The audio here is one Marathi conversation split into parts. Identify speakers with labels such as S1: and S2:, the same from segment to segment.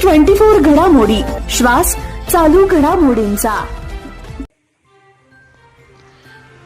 S1: ट्वेंटी फोर घडामोडी. श्वास चालू घडामोडींचा.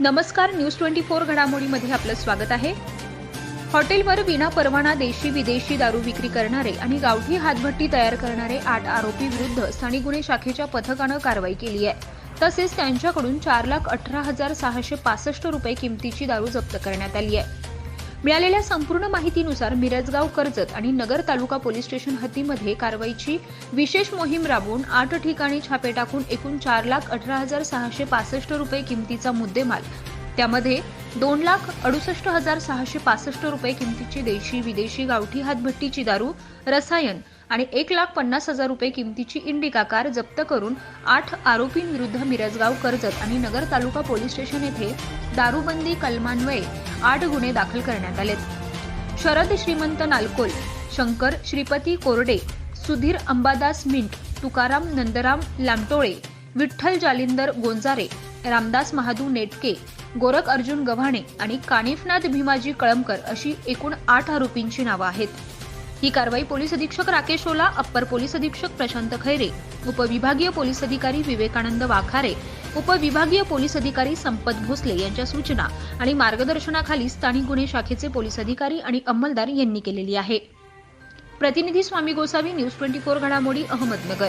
S2: नमस्कार न्यूज ट्वेंटी फोर घडामोडीमध्ये आपलं स्वागत आहे. हॉटेलवर विना परवाना देशी विदेशी दारू विक्री करणारे आणि गावठी हातभट्टी तयार करणारे आठ आरोपी विरुद्ध स्थानिक गुन्हे शाखेच्या पथकानं कारवाई केली आहे. तसेच त्यांच्याकडून चार लाख अठरा हजार सहाशे पासष्ट रुपये किमतीची दारू जप्त करण्यात आली आहे. मिळालेल्या संपूर्ण माहितीनुसार मिरजगाव कर्जत आणि नगर तालुका पोलीस स्टेशन हद्दीमध्ये कारवाईची विशेष मोहीम राबवून आठ ठिकाणी छापे टाकून एकूण चार लाख अठरा हजार सहाशे पासष्ट रुपये किमतीचा मुद्देमाल त्यामध्ये दोन लाख अडुसष्ट हजार सहाशे पासष्ट रुपये किमतीची देशी विदेशी गावठी हातभट्टीची दारू रसायन आणि एक लाख पन्नास हजार रुपये किमतीची इंडिका कार जप्त करून आठ आरोपींविरुद्ध मिरजगाव कर्जत आणि नगर तालुका पोलीस स्टेशन येथे दारूबंदी कलमान्वये आठ गुन्हे दाखल करण्यात आलेत. शरद श्रीमंत नालकोल शंकर श्रीपती कोरडे सुधीर अंबादास मिंट तुकाराम नंदराम लामटोळे विठ्ठल जालिंदर गोंजारे रामदास महादू नेटके गोरख अर्जुन गव्हाणे आणि कानिफनाथ भीमाजी कळमकर अशी एकूण आठ आरोपींची नावं आहेत. ही कारवाई पोलीस अधीक्षक राकेश ओला अप्पर पोलीस अधीक्षक प्रशांत खैरे उपविभागीय पोलीस अधिकारी विवेकानंद वाखारे उपविभागीय पोलीस अधिकारी संपत भोसले यांच्या सूचना आणि मार्गदर्शनाखाली स्थानिक गुन्हे शाखेचे पोलीस अधिकारी आणि अंमलदार यांनी केलेली आहे. प्रतिनिधी Swami Gosavi news twenty four घडामोडी अहमदनगर.